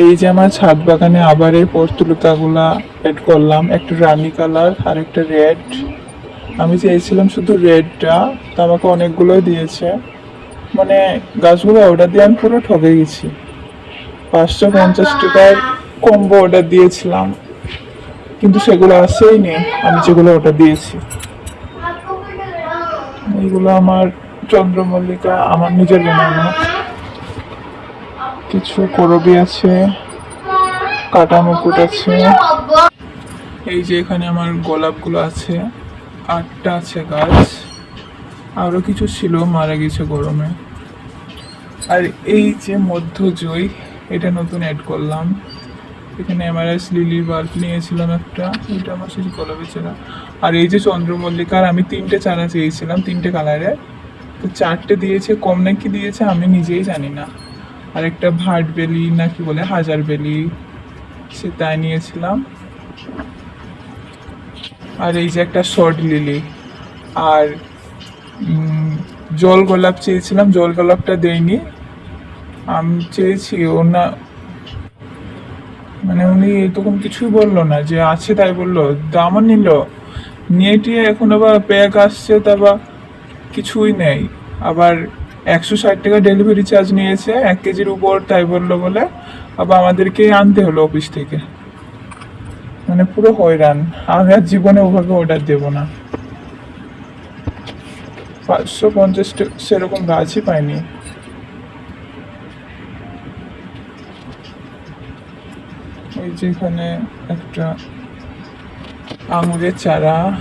এই যে আমার ছাদ বাগানে আবার এই পর্তুলিকাগুলা এড করলাম, একটা রানি কালার আর একটা রেড আমি চেয়েছিলাম শুধু রেডটা তা আমাকে অনেকগুলোই দিয়েছে। মানে গাছগুলো অর্ডার দিয়ে আমি পুরো ঠকে গেছি। পাঁচশো পঞ্চাশ টাকার কম্বো অর্ডার দিয়েছিলাম। কিন্তু সেগুলো আসেই নেই আমি যেগুলো অর্ডার দিয়েছি। এইগুলো আমার চন্দ্রমল্লিকা, আমার নিজের বানানো কিছু করবি আছে কাটা মুকুট আছে এই যে এখানে আমার গোলাপগুলো আছে, আটটা আছে গাছ। আরও কিছু ছিল, মারা গেছে গরমে। আর এই যে মধ্যজয় এটা নতুন অ্যাড করলাম। এখানে এমআরএস লিলি বাল্ব নিয়েছিলাম একটা, এটা আমার সেই গোলাপি চারা। আর এই যে চন্দ্রমল্লিকার আমি তিনটে চারা চেয়েছিলাম, তিনটে কালারের তো চারটে দিয়েছে, কম নাকি দিয়েছে আমি নিজেই জানি না। আর একটা ভাট বেলি না কি বলে, হাজার বেলি, সে তাই নিয়েছিলাম। আর এই যে একটা শর্ট লিলি। আর জল গোলাপ চেয়েছিলাম, জল গোলাপটা দেয়নি আমি চেয়েছি ওনা মানে উনি তখন কিছুই বলল না, যে আছে তাই বলল, দামও নিল। নিয়ে টিয়ে এখন আবার প্যাক আসছে, তা আবার কিছুই নেই। আবার একশো ষাট টাকা ডেলিভারি চার্জ নিয়েছে, এক কেজির উপর তাই বলল বলে। আবার আমাদেরকে আনতে হলো অফিস থেকে। মানে পুরো হয়রান। আমি আর জীবনে ওভাবে অর্ডার দেবো না। পাঁচশো পঞ্চাশ টা- সেরকম গাছই পাইনি। এই যেখানে একটা আঙুরের চারা।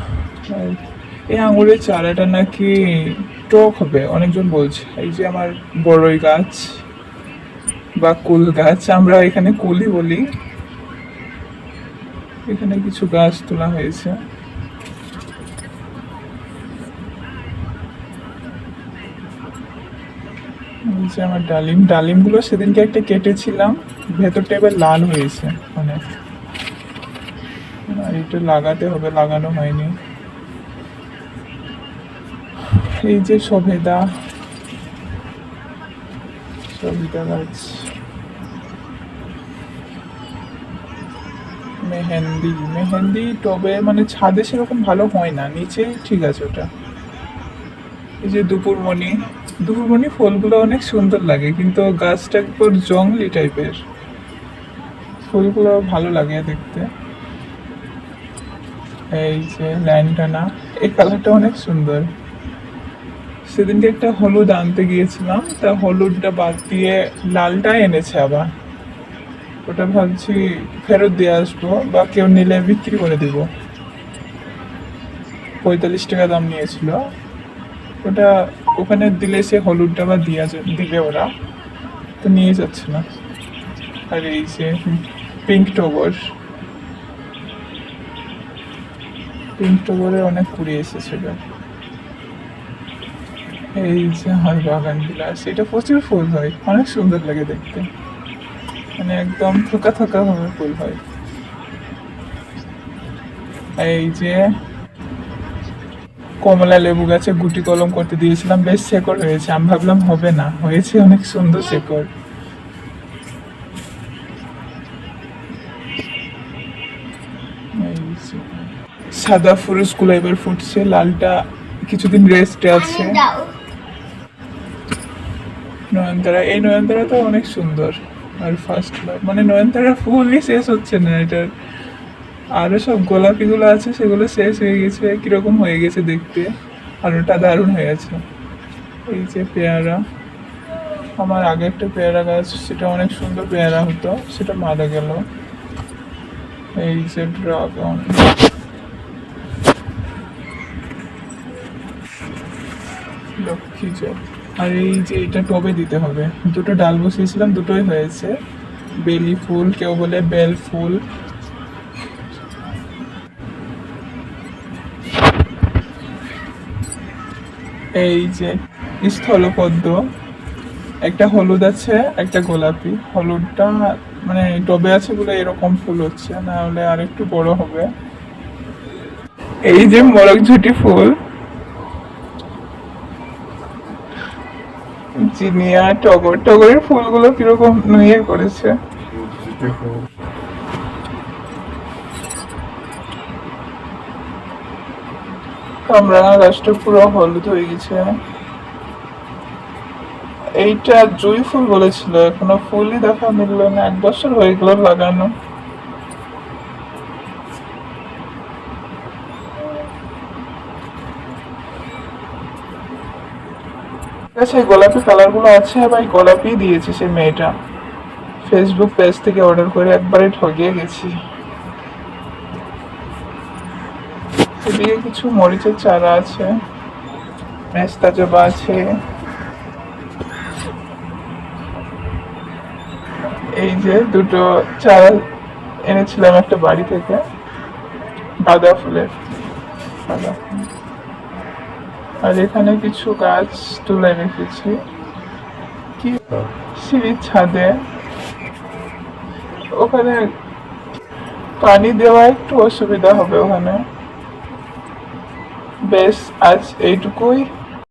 এই আঙুরের চারাটা নাকি টক হবে। অনেকজন বলছে, এই যে আমার বড়ই গাছ বা কুল গাছ, আমরা এখানে কুলই বলি। এখানে কিছু গাছ তোলা হয়েছে। আমার ডালিম, ডালিমগুলো সেদিনকে একটা কেটেছিলাম, ভেতরটা এবার লাল হয়েছে অনেক এটা লাগাতে হবে, লাগানো হয়নি। এই যে সভেদা। সভেদা গাছ। মেহেন্দি। মেহেন্দি টবে মানে ছাদে সেরকম ভালো হয় না। নিচে ঠিক আছে ওটা। এই যে দুপুরমণি। দুপুরমণি ফুলগুলো অনেক সুন্দর লাগে, কিন্তু গাছটা একবার জঙ্গলি টাইপের। ফুলগুলো ভালো লাগে দেখতে। এই যে ল্যান্টানা। এই কালারটা অনেক সুন্দর। সেদিনকে একটা হলুদ আনতে গিয়েছিলাম, তা হলুদটা বাদ দিয়ে লালটা এনেছে আবার। ওটা ভাবছি ফেরত দিয়ে আসব বা কেউ নিলে বিক্রি করে দিব। পঁয়তাল্লিশ টাকা দাম নিয়েছিল। ওটা ওখানে দিলে সে হলুদটা বা দিয়ে দিবে ওরা। তো নিয়ে যাচ্ছে না। আর এই যে পিঙ্ক টগর। পিঙ্ক টগরে অনেক কুড়ি এসেছিল। এই যে আমার বাগান বিলাস, এটা প্রচুর ফুল হয়, অনেক সুন্দর লাগে দেখতে। মানে একদম থোকা থোকা ভাবে ফুল হয়। এই যে কমলা লেবু গাছে গুটি কলম করতে দিয়েছিলাম, বেশ শেকড় হয়েছে আমি ভাবলাম হবে না, হয়েছে অনেক সুন্দর শেকড়। সাদা ফুরুসগুলো এবার ফুটছে, লালটা কিছুদিন রেস্টে আছে। নয়নতারা, এই নয়নতারা তো অনেক সুন্দর। আর ফার্স্ট মানে নয়নতারা ফুলই শেষ হচ্ছে না, এটার আরও সব গোলাপিগুলো আছে, সেগুলো শেষ হয়ে গেছে, কীরকম হয়ে গেছে দেখতে? আর ওটা দারুণ হয়ে গেছে এই যে পেয়ারা, আমার আগে একটা পেয়ারা গাছ, সেটা অনেক সুন্দর পেয়ারা হতো, সেটা মারা গেল। এই যে ড্রাগন। লক্ষ্মী আর এই যে এটা টবে দিতে হবে। দুটো ডাল বসিয়েছিলাম, দুটোই হয়েছে। বেলি ফুল, কেউ বলে বেল ফুল। এই যে স্থলপদ্ম, একটা হলুদ আছে, একটা গোলাপি। হলুদটা মানে টবে আছে বলে এরকম ফুল হচ্ছে, না হলে আর একটু বড় হবে। এই যে মোরগ ঝুটি ফুল জিনিয়া টগর, টগরের ফুলগুলো কীরকম নুয়ে করেছে? কামরাঙা গাছটা পুরো হলুদ হয়ে গেছে। এইটা জুই ফুল বলেছিল, এখনও ফুলই দেখা মিললো না। এক বছর হয়ে গেল লাগানো। আচ্ছা এই গোলাপি কালারগুলো আছে, ভাই গোলাপি দিয়েছে সেই মেয়েটা। ফেসবুক পেজ থেকে অর্ডার করে একবারে ঠগিয়ে গেছি। এদিকে কিছু মরিচের চারা আছে মেস্তা জবা আছে। এই যে দুটো চারা এনেছিলাম একটা বাড়ি থেকে গাঁদা ফুলের গাঁদা ফুল। আর এখানে কিছু গাছ তুলে রেখেছি। কি সিঁড়ির ছাদে। ওখানে পানি দেওয়া একটু অসুবিধা হবে ওখানে। বেশ, আজ এইটুকুই।